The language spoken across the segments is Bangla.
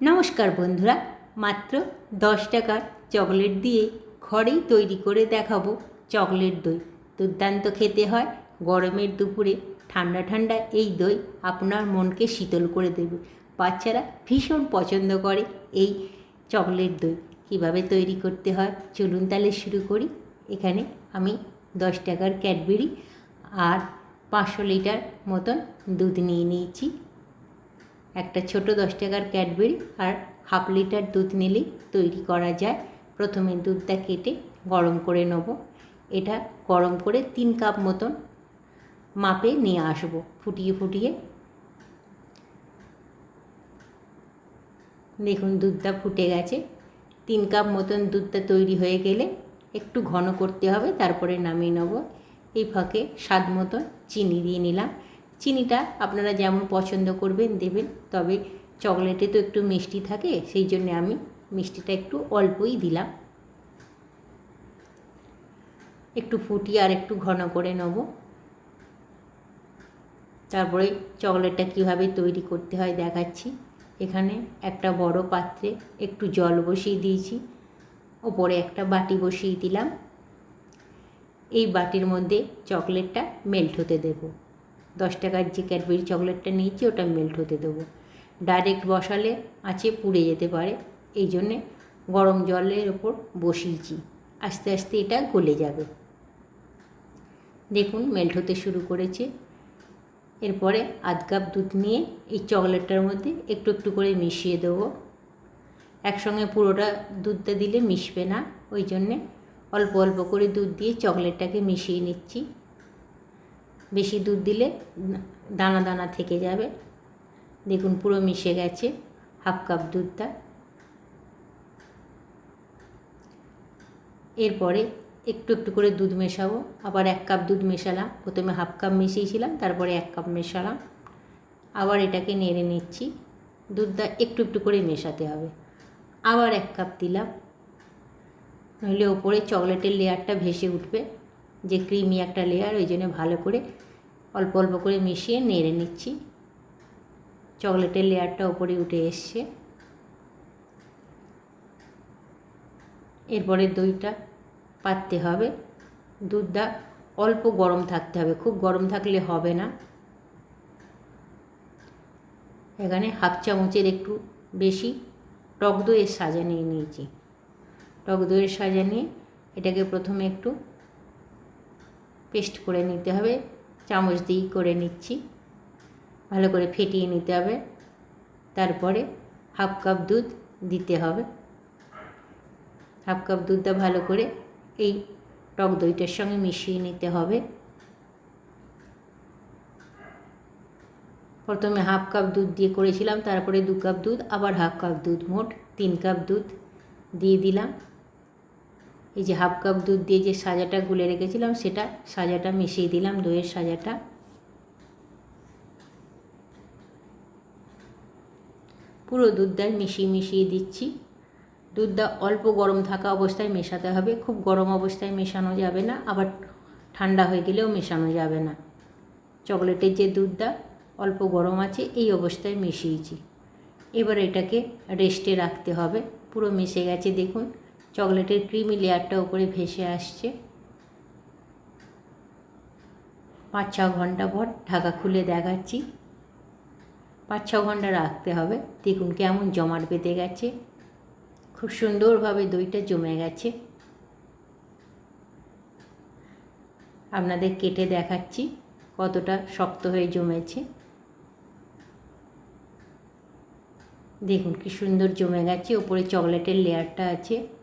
নমস্কার বন্ধুরা, মাত্র দশ টাকার চকলেট দিয়ে ঘরেই তৈরি করে দেখাবো চকলেট দই। দুর্দান্ত খেতে হয়, গরমের দুপুরে ঠান্ডা ঠান্ডা এই দই আপনার মনকে শীতল করে দেবে। বাচ্চারা ভীষণ পছন্দ করে এই চকলেট দই। কীভাবে তৈরি করতে হয়, চলুন তাহলে শুরু করি। এখানে আমি দশ টাকার ক্যাডবেরি আর পাঁচশো লিটার মতন দুধ নিয়ে নিয়েছি। একটা ছোট দশ টাকার ক্যাডবেরি আর হাফ লিটার দুধ নিলেই তৈরি করা যায়। প্রথমে দুধটা কেটে গরম করে নেব। এটা গরম করে তিন কাপ মতন মাপে নিয়ে আসব। ফুটিয়ে ফুটিয়ে। দেখুন দুধটা ফুটে গেছে। তিন কাপ মতন দুধটা তৈরি হয়ে গেলে একটু ঘন করতে হবে, তারপরে নামিয়ে নেব। এই ফাঁকে স্বাদ মতন চিনি দিয়ে নিলাম। চিনিটা আপনারা যেমন পছন্দ করবেন দেবেন, তবে চকলেটে তো একটু মিষ্টি থাকে, সেই জন্য আমি মিষ্টিটা একটু অল্পই দিলাম। একটু ফুটিয়ে আর একটু ঘন করে নেব। তারপরে চকলেটটা কীভাবে তৈরি করতে হয় দেখাচ্ছি। এখানে একটা বড় পাত্রে একটু জল বসিয়ে দিয়েছি, ওপরে একটা বাটি বসিয়ে দিলাম। এই বাটির মধ্যে চকলেটটা মেল্ট হতে দেবো। দশ টাকার যে ক্যাডবেরি চকলেটটা নিয়েছি, ওটা মেল্ট হতে দেবো। ডাইরেক্ট বসালে আছে, পুড়ে যেতে পারে। এই জন্যে গরম জলের ওপর বসিয়েছি। আস্তে আস্তে এটা গলে যাবে। দেখুন মেল্ট হতে শুরু করেছে। এরপরে আধ কাপ দুধ নিয়ে এই চকলেটটার মধ্যে একটু একটু করে মিশিয়ে দেবো। একসঙ্গে পুরোটা দুধটা দিলে মিশবে না। ওই জন্যে অল্প অল্প করে দুধ দিয়ে চকলেটটাকে মিশিয়ে নিচ্ছি। বেশি দুধ দিলে দানা দানা থেকে যাবে। দেখুন পুরো মিশে গেছে হাফ কাপ দুধটা। এরপরে একটু একটু করে দুধ মেশাবো। আবার এক কাপ দুধ মেশালাম। প্রথমে হাফ কাপ মিশিয়েছিলাম, তারপরে এক কাপ মেশালাম। আবার এটাকে নেড়ে নিচ্ছি। দুধটা একটু একটু করে মেশাতে হবে। আবার এক কাপ দিলাম। নইলে ওপরে চকলেটের লেয়ারটা ভেসে উঠবে। যে ক্রিমি একটা লেয়ার ওই জন্য ভালো করে অল্প অল্প করে মিশিয়ে নেড়ে নিচ্ছি। চকলেটের লেয়ারটা ওপরে উঠে এসছে। এরপরে দইটা পাততে হবে। দুধটা অল্প গরম থাকতে হবে, খুব গরম থাকলে হবে না। এখানে হাফ চামচের একটু বেশি টক দইয়ের সাজা নিয়ে নিয়েছি। টক দইয়ের সাজা নিয়ে এটাকে প্রথমে একটু পেস্ট করে নিতে হবে। চামচ দিয়েই করে নিচ্ছি। ভালো করে ফেটিয়ে নিতে হবে। তারপরে হাফ কাপ দুধ দিতে হবে। হাফ কাপ দুধটা ভালো করে এই টক দইটার সঙ্গে মিশিয়ে নিতে হবে। প্রথমে হাফ কাপ দুধ দিয়ে করেছিলাম, তারপরে দু কাপ দুধ, আবার হাফ কাপ দুধ, মোট তিন কাপ দুধ দিয়ে দিলাম। এই যে হাফ কাপ দুধ দিয়ে যে সাজাটা গুলে রেখেছিলাম, সেটা সাজাটা মিশিয়ে দিলাম, দইয়ের সাজাটা। পুরো দুধটাই মিশিয়ে মিশিয়ে দিচ্ছি। দুধটা অল্প গরম থাকা অবস্থায় মেশাতে হবে। খুব গরম অবস্থায় মেশানো যাবে না, আবার ঠান্ডা হয়ে গেলেও মেশানো যাবে না। চকলেটের যে দুধটা অল্প গরম আছে, এই অবস্থায় মিশিয়েছি। এবার এটাকে রেস্টে রাখতে হবে। পুরো মিশে গেছে, দেখুন। চকলেটের ক্রিমি লেয়ারটা উপরে ভেসে আসছে। পাঁচ ছ ঘণ্টা পর ঢাকা খুলে দেখাচ্ছি। পাঁচ ছ ঘণ্টা রাখতে হবে। দেখুন কেমন জমাট বেঁধে গেছে। খুব সুন্দরভাবে দইটা জমে গেছে। আপনাদের কেটে দেখাচ্ছি কতটা শক্ত হয়ে জমেছে। দেখুন কি সুন্দর জমে গেছে। ওপরে চকলেটের লেয়ারটা আছে।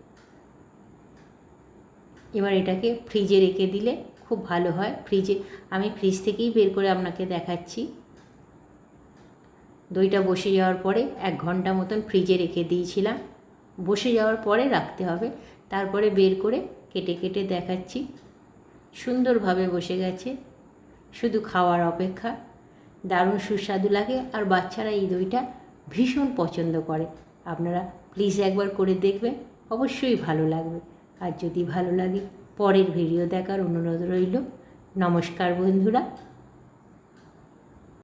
এবার এটাকে ফ্রিজে রেখে দিলে খুব ভালো হয়। ফ্রিজে আমি ফ্রিজ থেকেই বের করে আপনাকে দেখাচ্ছি। দইটা বসে যাওয়ার পরে এক ঘণ্টা মতন ফ্রিজে রেখে দিয়েছিলাম। বসে যাওয়ার পরে রাখতে হবে। তারপরে বের করে কেটে কেটে দেখাচ্ছি। সুন্দরভাবে বসে গেছে। শুধু খাওয়ার অপেক্ষা। দারুণ সুস্বাদু লাগে আর বাচ্চারা এই দইটা ভীষণ পছন্দ করে। আপনারা প্লিজ একবার করে দেখবেন। অবশ্যই ভালো লাগবে। আর যদি ভালো লাগে পরের ভিডিও দেখার অনুরোধ রইল। নমস্কার বন্ধুরা।